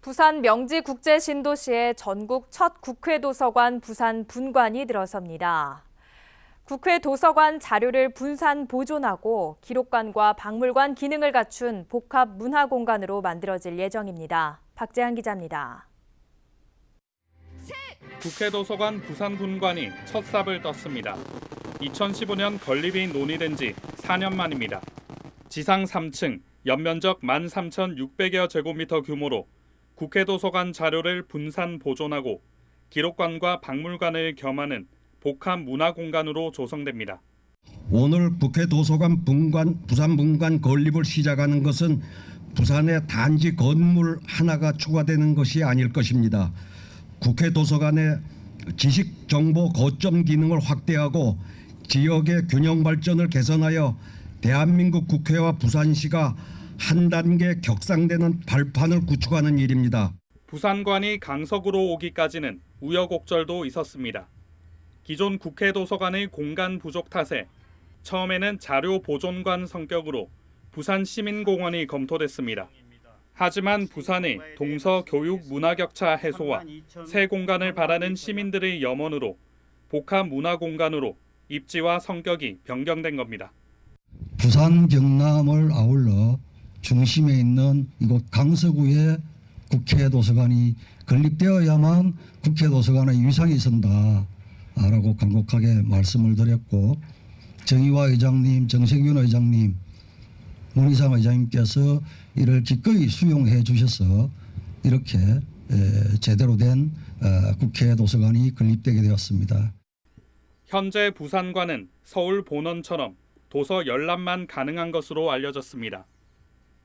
부산 명지국제신도시의 전국 첫 국회 도서관 부산 분관이 들어섭니다. 국회 도서관 자료를 분산 보존하고 기록관과 박물관 기능을 갖춘 복합 문화 공간으로 만들어질 예정입니다. 박재한 기자입니다. 국회 도서관 부산 분관이 첫 삽을 떴습니다. 2015년 건립이 논의된 지 4년 만입니다. 지상 3층, 연면적 13,600여 제곱미터 규모로 국회 도서관 자료를 분산 보존하고 기록관과 박물관을 겸하는 복합 문화 공간으로 조성됩니다. 오늘 국회 도서관 분관 부산 분관 건립을 시작하는 것은 부산에 단지 건물 하나가 추가되는 것이 아닐 것입니다. 국회 도서관의 지식 정보 거점 기능을 확대하고 지역의 균형 발전을 개선하여 대한민국 국회와 부산시가 한 단계 격상되는 발판을 구축하는 일입니다. 부산관이 강석으로 오기까지는 우여곡절도 있었습니다. 기존 국회 도서관의 공간 부족 탓에 처음에는 자료 보존관 성격으로 부산 시민공원이 검토됐습니다. 하지만 부산의 동서 교육 문화 격차 해소와 새 공간을 바라는 시민들의 염원으로 복합 문화 공간으로 입지와 성격이 변경된 겁니다. 부산 경남을 아울러 중심에 있는 이곳 강서구에 국회 도서관이 건립되어야만 국회 도서관의 위상이 선다 라고 간곡하게 말씀을 드렸고 정의화 의장님, 정세균 의장님, 문희상 의장님께서 이를 기꺼이 수용해 주셔서 이렇게 에, 제대로 된 어, 국회 도서관이 건립되게 되었습니다. 현재 부산관은 서울 본원처럼 도서 열람만 가능한 것으로 알려졌습니다.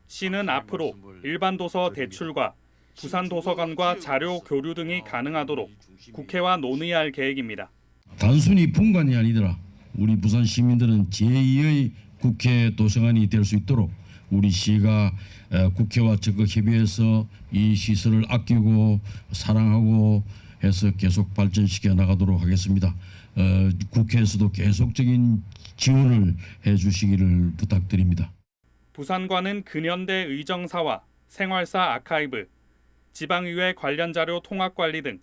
시는 앞으로 일반 도서 대출과 부산 도서관과 자료 교류 등이 가능하도록 국회와 논의할 계획입니다. 단순히 분관이 아니더라. 우리 부산 시민들은 제2의 국회 도서관이 될 수 있도록 우리 시가 에, 국회와 적극 협의해서 이 시설을 아끼고 사랑하고 해서 계속 발전시켜 나가도록 하겠습니다. 어, 국회에서도 계속적인 지원을 해주시기를 부탁드립니다. 부산관은 근현대 의정사와 생활사 아카이브, 지방의회 관련 자료 통합 관리 등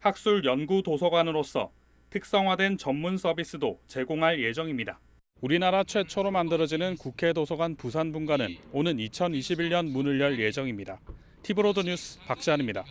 학술 연구 도서관으로서 특성화된 전문 서비스도 제공할 예정입니다. 우리나라 최초로 만들어지는 국회 도서관 부산 분관은 오는 2021년 문을 열 예정입니다. 티브로드 뉴스 박지한입니다.